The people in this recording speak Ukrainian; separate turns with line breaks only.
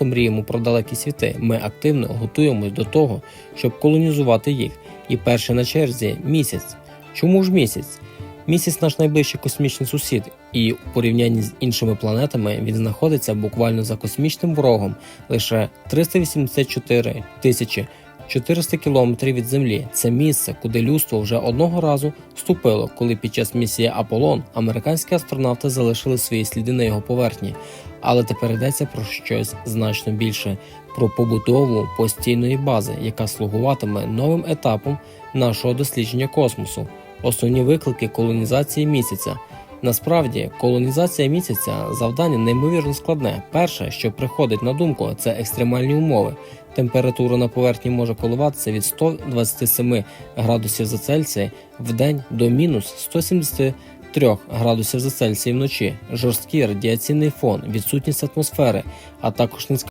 просто мріємо про далекі світи. Ми активно готуємось до того, щоб колонізувати їх. І перше на черзі місяць. Чому ж місяць? Місяць наш найближчий космічний сусід, і у порівнянні з іншими планетами він знаходиться буквально за космічним ворогом лише 384 тисячі 400 кілометрів від Землі. Це місце, куди людство вже одного разу вступило, коли під час місії Аполлон американські астронавти залишили свої сліди на його поверхні. Але тепер йдеться про щось значно більше про побудову постійної бази, яка слугуватиме новим етапом нашого дослідження космосу. Основні виклики колонізації місяця. Насправді, колонізація місяця завдання неймовірно складне. Перше, що приходить на думку, це екстремальні умови. Температура на поверхні може коливатися від 127 градусів за Цельсія в день до мінус 173 градусів за Цельсія вночі, жорсткий радіаційний фон, відсутність атмосфери, а також низька